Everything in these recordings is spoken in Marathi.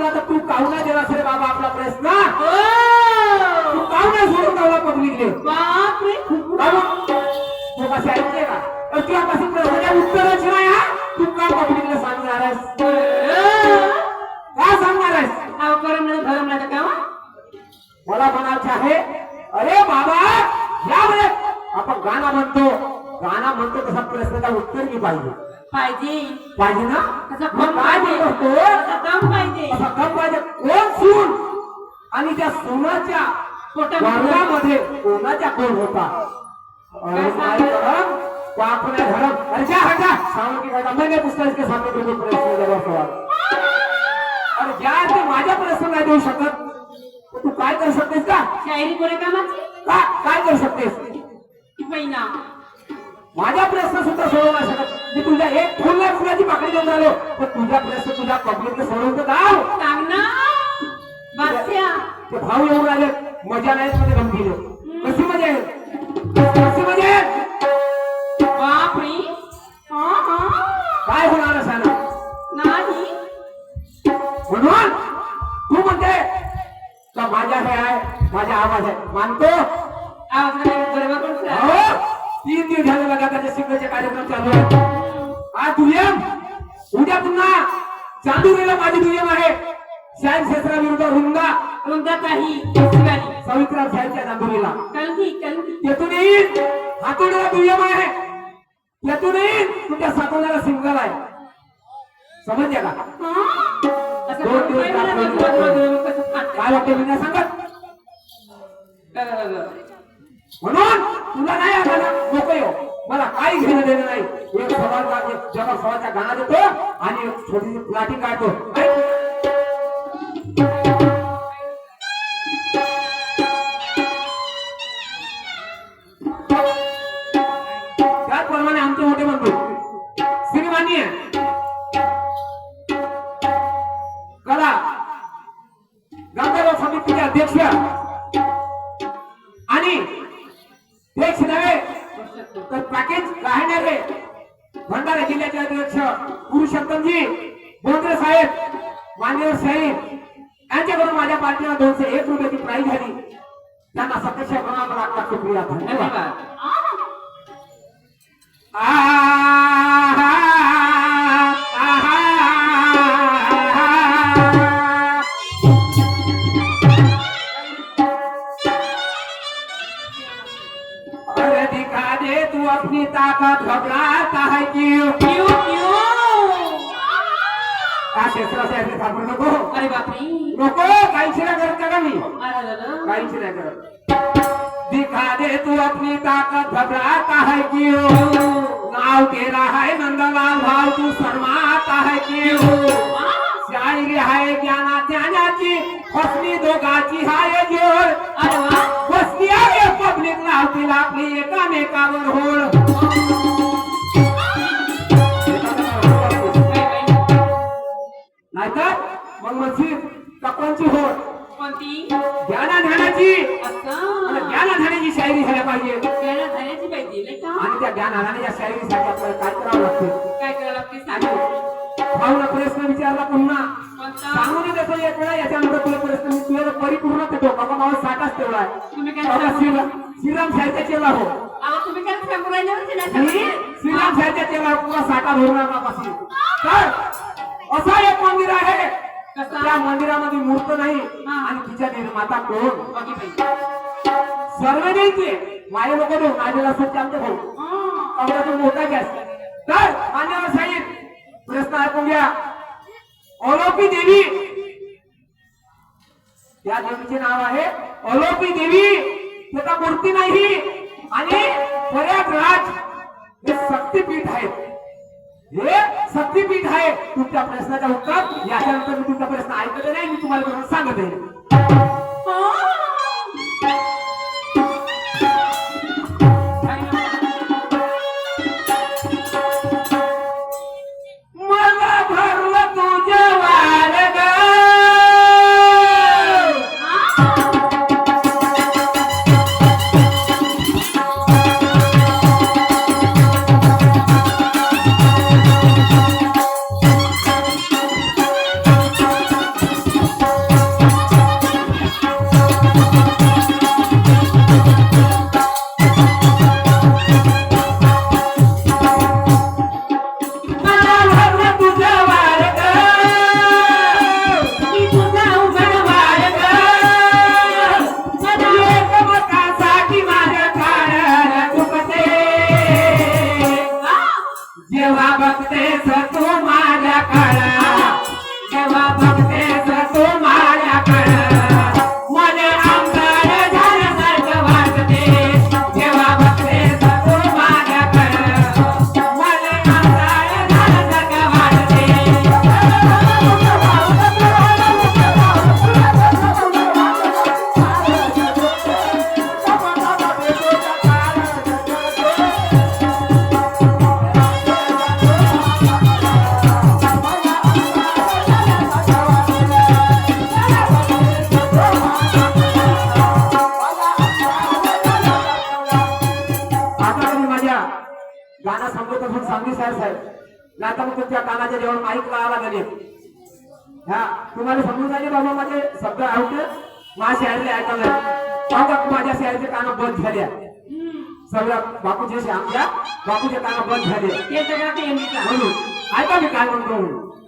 जमला तर तू काहून दिला रे बाबा आपला प्रश्न. ओ! तू काहून सोडून लावला पब्लिकले बापरे. खूप तू कसे ऐकते का? तर तुझ्यापासून प्रश्नाच्या उत्तरच नाही हा? तू का पब्लिकला सांगणार आहेस? का सांगणार आहेस? नाही का मला म्हणायचे आहे अरे बाबा या वेळेस आपण गाणं म्हणतो. गाणं म्हणतो तसा प्रश्नाचा उत्तर मी पाहिजे. पाहिजे. पाहिजे ना? फम काय पाहिजे. कसा दम पाहिजे. असा कम पाहिजे. कोण सून? आणि त्या सोनाच्या वर्गामध्ये कोणाच्या कोण होता? अरे काय करम पापण्या धरम अरे जा हटा सांगू की काय मैंने पूछता इसके सामने तुमको प्रश्न जवाब सवाल अरे ज्या ते माझ्या प्रश्न नाही देऊ शकत. तू काय करू शकतेस का? शायरी कोणी कामाची? का? काय करू शकतेस? महिना. माझा प्रश्न सुद्धा सोडवू नाही शकत. मी तुझ्या एक फुल फुलाची पाकळी देऊन राहिलो पण तुझा प्रश्न तुझ्या पब्लिकने दाव सांग ना बादशा ते भाऊ येऊन आले. मजा नाही मध्ये गमतीले कशी मजा येईल? कशी मजा येईल? बापरे. हा हा. काय होणार आहे सांगा नाही. म्हणून तू म्हणते का माझा हे आहे माझा आवाज आहे. मानतो? आवाज तीन दिवस झाले त्याचे सिंगलचे कार्यक्रम चालू आहेत आज दुय्यम उद्या पुन्हा चांदुरीला माझी दुय्यम आहे. शाहीर क्षेत्रा विरुद्ध रुंदा रुंदा काही सवित्रा शाहीरच्या चांदुरीला. त्यातून येईल हातोड्याला दुय्यम आहे. त्यातून येईल तुमच्या सातवण्याला सिंगल आहे. समजले का? दोन दिवस काय वाटतं मी सांगत म्हणून तुला नाही आम्हाला नको येऊ. मला काही घेणं देणं नाही. एक सवालचा एक जगा सवालचा गाणा देतो आणि छोटीशी प्लाटिंग काढतो. एकामेकावर होड नाहीतर मग म्हणशील कपड्यांची होड कोणती? ज्ञाना ध्यानाची ज्ञाना ध्यानाची शायरी झाल्या पाहिजे. आणि त्या ज्ञान या शायरीसाठी आपल्याला काय करावं लागते? काय करावं लागते सांग. भाऊला प्रश्न विचारला पुन्हा. कोणता? सांगून देतो एक वेळा याच्यानंतर तुला प्रश्न मी तुला परिपूर्ण देतो. बाबा माझा साठाच तेवढा आहे. तुम्ही काय सांगू? श्रीराम श्रीराम साहित्य केला हो. श्रीराम साहित्य केला पुरा साठा भरून पासून तर असा एक मंदिर आहे त्या मंदिरामध्ये मूर्त नाही. आणि तिच्या निर्माता कोण सर्व द्यायचे माझे लोक देऊ माझ्याला सत्य आमचे भाऊ. तो मोठा गॅस तर मान्यवर साहेब प्रश्न ऐकून घ्या अलोपी देवी या देवीचे नाव आहे अलोपी देवी त्याचा मूर्ती नाही आणि प्रयागराज हे शक्तीपीठ आहे. हे शक्तीपीठ आहे. तुमच्या प्रश्नाचा उत्तर याच्यानंतर मी तुमचा प्रश्न ऐकत नाही मी तुम्हाला सांगत आहे मग तुमच्या कानाच्या जेवण माईक लावायला गेले हा तुम्हाला समजून जाईल बाबा माझे शब्द आवडते माझ्या शाळेतले ऐकायला बघा माझ्या शाळेचे कानं बंद झाल्या सगळ्या बापूचे आमच्या बापूचे कानं बंद झाले म्हणून ऐका मी काय म्हणतो.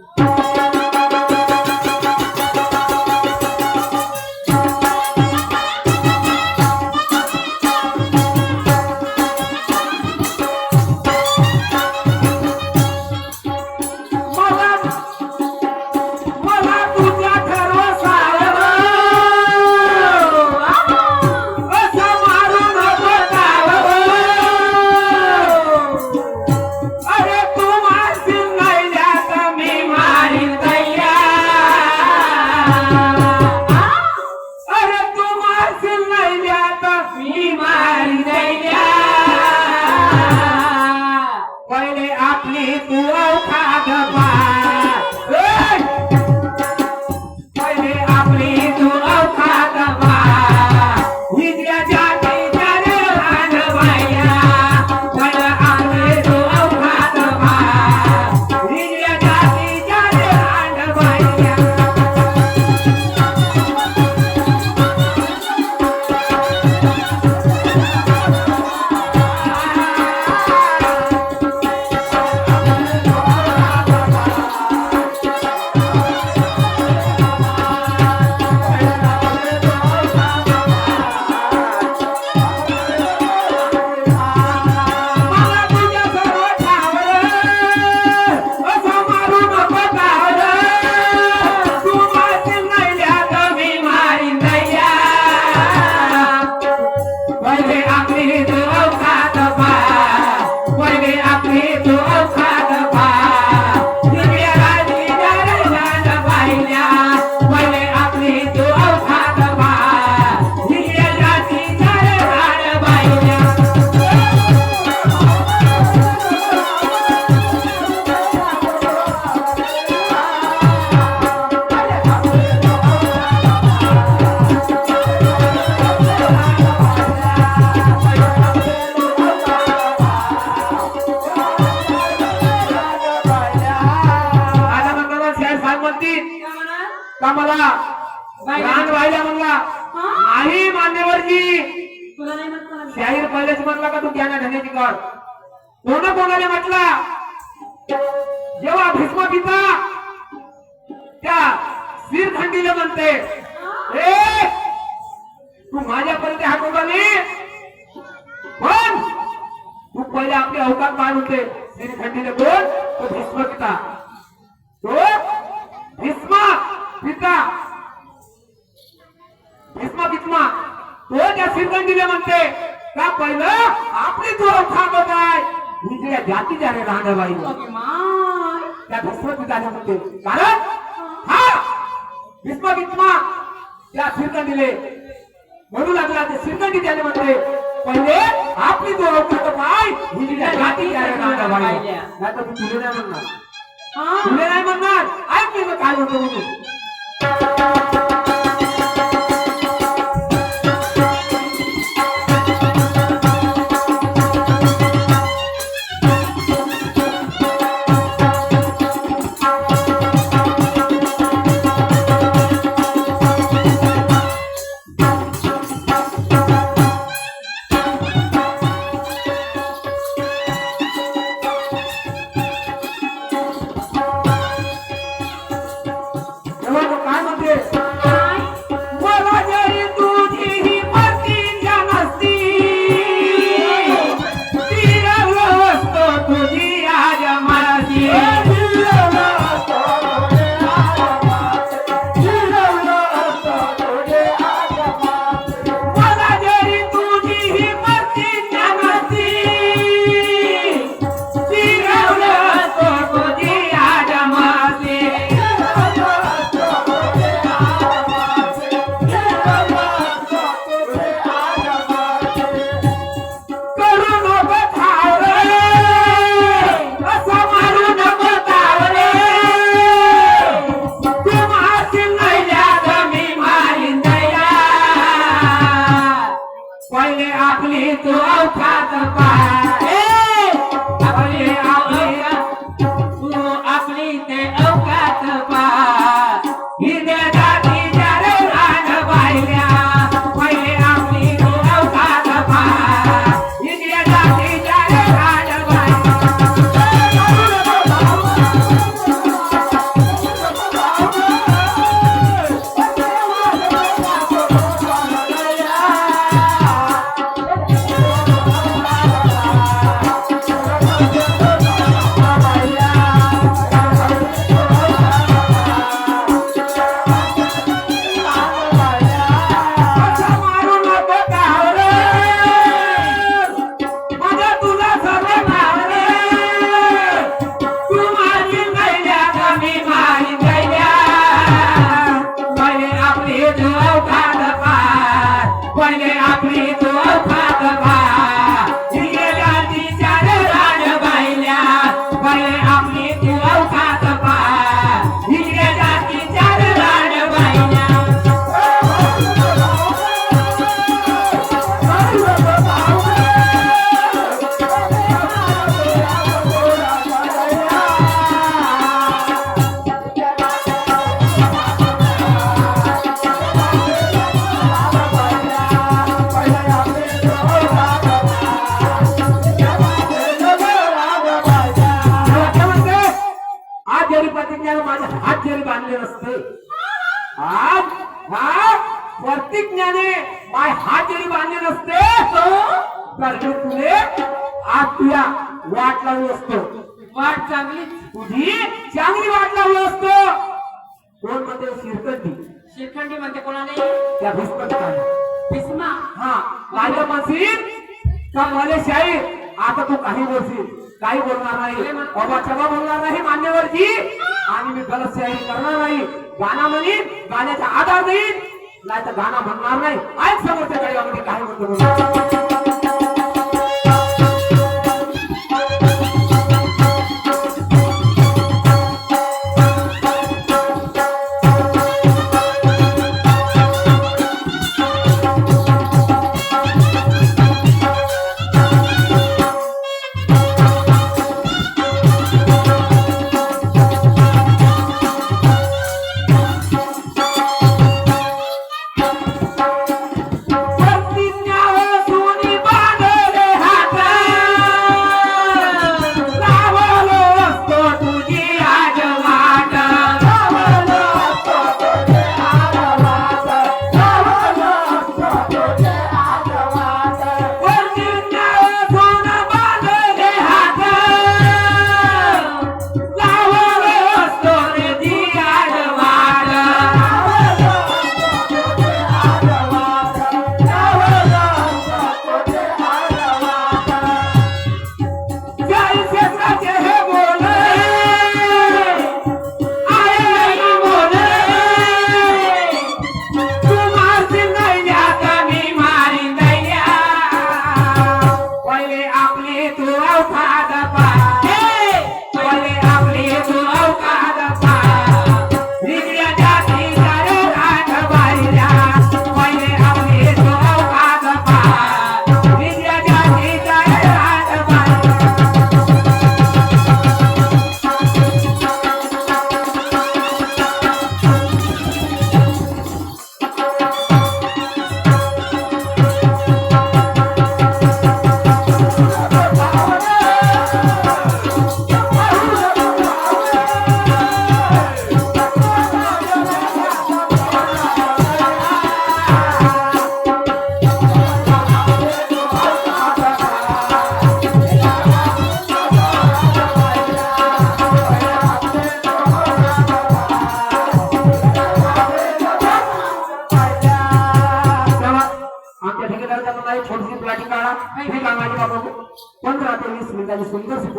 म्हणतील का मला? लहान व्हायला म्हणला नाही मान्यवरजी शाहीर पहिलेच म्हणला का तू ज्ञाना धन्याची कर कोण कोणाने म्हटला? जेव्हा भीष्म पिता त्या शिरखंडीला म्हणते ए तू माझ्यापर्यंत हा नाही पण तू पहिले आपले अवकाश मान होते. शिरखंडीला कोण? तो भीष्म पिता. तो भीष्म पिता. भीष्म भीष्मा तो त्या श्रीखंडीला म्हणते का पहिलं आपली तो अवकाश होताय तुझ्या जातीच्या रे राहण्याबाई त्या भीष्म पिताने म्हणते कारण हा भीष्म भीष्मा त्या श्रीखंडीले म्हणू लागला ते श्रीखंडी त्याने म्हणते पहिले आपली जो अवकाश पाय हिंदीच्या जातीच्या रे राहण्याबाई नाही तर नाही म्हणणार. हा. नाही म्हणणार. ऐक मी काय होतो म्हणून. रान असं पार पहिले बांधले नसते आज हा प्रतिज्ञाने माझे हात जरी बांधले नसते तर तुले आज तुला वाट लावली असतो. वाट चांगली तुझी चांगली वाट लावली असतो. कोण म्हणते? शिरकटी शिरखंडी म्हणते कोणाने? त्या भीष्मपिताने भीष्मा. हा माझ्या म्हणशील का मला शाहीर आता तू काही बोलशील. काही बोलणार नाही. बाबा क्षमा बोलणार नाही मान्यवरची आणि मी गलत शाहीर करणार नाही. गाणं म्हणीन गाण्याचा आधार देईन नाही तर गाणं म्हणणार नाही. ऐक समोरच्या गाडीमध्ये काय म्हणतो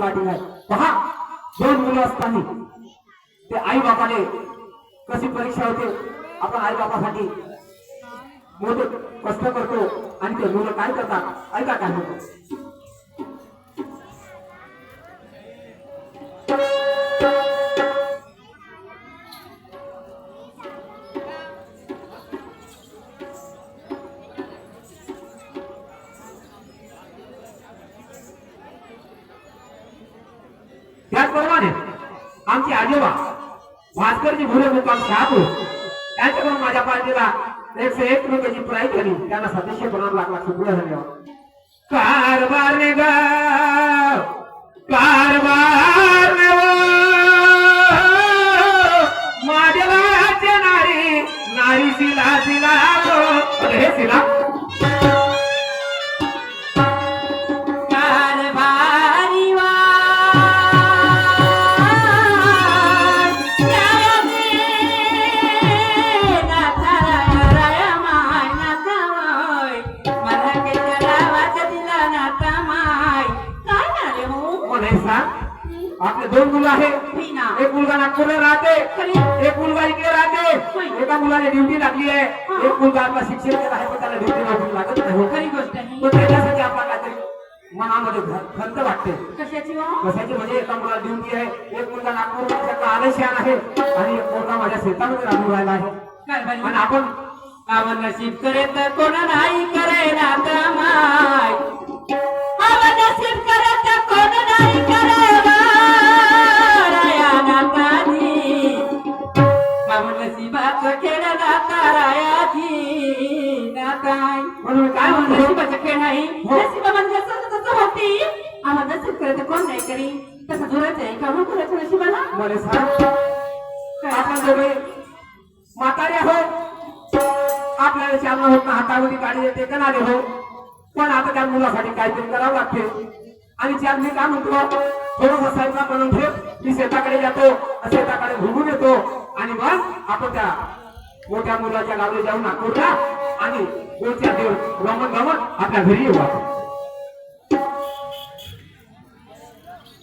सुंदरशी आहे. पहा दोन मुलं असताना ते आई बापाने कशी परीक्षा होते आपण आई बापासाठी मोठे कष्ट करतो आणि ते मुलं काय करतात ऐका काय म्हणतो त्याचप्रमाणे आमचे आजोबा भास्करजी भुरे मुकाम शहापूर त्यांच्याकडून माझ्या पार्टीला एकशे एक रुपयाची प्राईज झाली. त्यांना सदस्य बनवून लागला शुक्र धन्यवाद कारभार रे कारभार रे माझ्या नारी नारी शिला शिला हे शिला? आपले दोन मुलं आहे. ना. एक मुलगा नागपूरला राहते. एक मुलगा इकडे राहते. एका मुलाने ड्युटी लागली आहे. एक मुलगा आपला शिक्षण आहे पण त्याला ड्युटी नोकरी लागत नाही. खरी गोष्ट आहे. त्याच्यासाठी आपला काहीतरी मनामध्ये खंत वाटते. कशाची हो? कशाची? म्हणजे एका मुलाला ड्युटी आहे. एक मुलगा नागपूर आलेशान आहे. आणि एक मुलगा माझ्या शेतामध्ये राहून राहिला आहे. आणि आपण आवन नसीब करे तर कोण नाही करे नाथामाय आवन नसीब करे म्हणून काय म्हणतो? नशिबाचं खेळ आहे. हो. नशिबा म्हणजे तसं होती. आवन नसीब करे तर कोण नाही करी. तसं जोरायचं आहे का? म्हणून करायचं नशिबाला? मला सांग. म्हातारे आहोत आपल्याला चालणं होत ना हातामध्ये गाडी येते का नाही हो. पण आता त्या मुलासाठी काहीतरी करावं लागते. आणि चार मी काय म्हणतो? थोडस स्वयंपाक बनवून ठेव. मी शेताकडे जातो. शेताकडे घुमून येतो. आणि मग आपण त्या मोठ्या मुलाच्या गावी जाऊ ना नागपूरला आणि दोन देव दिवस रमत गमत आपल्या घरी येऊ आपण.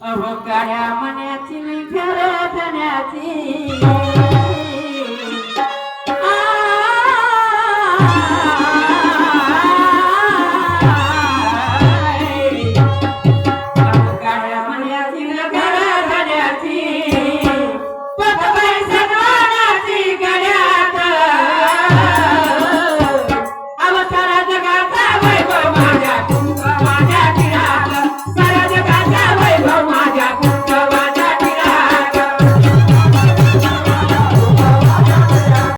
अहो काळ्या मण्याची घरधण्याची